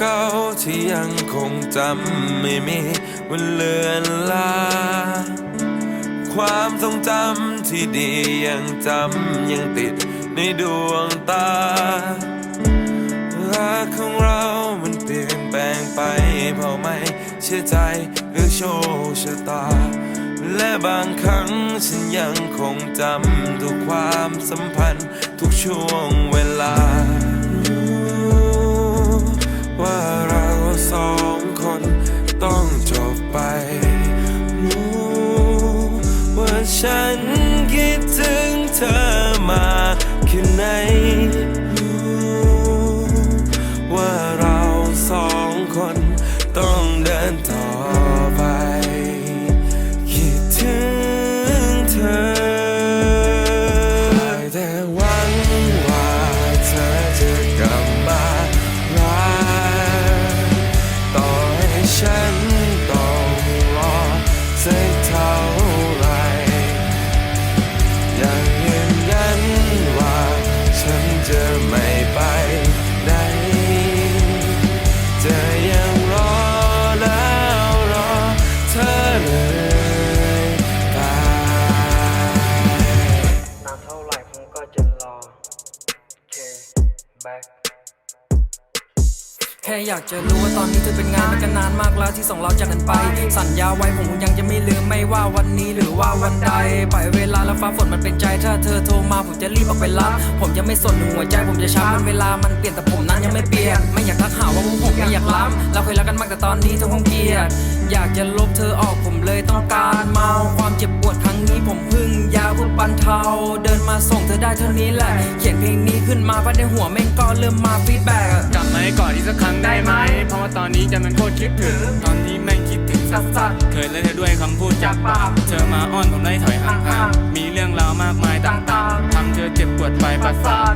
เก่าๆที่ยังคงจำไม่มีวันเลือนลา ความทรงจำที่ดียังจำยังติดในดวงตารักของเรามันเปลี่ยนแปลงไปเพราะไม่เชื่อใจหรือโชคชะตา และบางครั้งฉันยังคงจำทุกความสัมพันธ์ทุกช่วงเวลา ว่าเราสองคนต้องจบไป รู้ว่าฉันคิดถึงเธอมากแค่ไหนรู้ว่าเราสองคนต้อง ค่อยากจะรู้ว่าตอนนี้เธอเป็นไงมันก็นานมากแล้วที่ส่งเราจากกันไป สัญญาไว้ผมคงยังจะไม่ลืมไม่ว่าวันนี้หรือว่าวันใดปล่อยเวลาแล้วฟ้าฝนมันเป็นใจถ้าเธอโทรมาผมจะรีบออกไปรับผมจะไม่สนหัวใจผมจะช้ามันเวลามันเปลี่ยนแต่ผมนั้นยังไม่เปลี่ยนไม่อยากทักหาว่าพวกผมไม่อยากล้ำเราเคยรักกันมากแต่ตอนนี้เธอคงเกลียดอยากจะลบเธอออกผมเลยต้องการเมาความเจ็บปวดครั้งนี้ผมพึ่งยาเพื่อบรรเทาเดินมาส่งเธอได้เท่านี้แหละ เขียนเพลงนี้ขึ้นมาภายในหัวแม่งก็เริ่มมาฟีดแบ็กกลับมาให้กอดอีกสักครั้งได้ไหม เพราะว่าตอนนี้ใจมันโคตรคิดถึง ตอนที่แม่งคิดถึงสัสสัสเคยเล่นเธอด้วยคำพูดจากปาก เธอมาอ้อนผมได้ถอยห่างๆมีเรื่องราวมากมายต่างๆทำเธอเจ็บปวดไปประสาท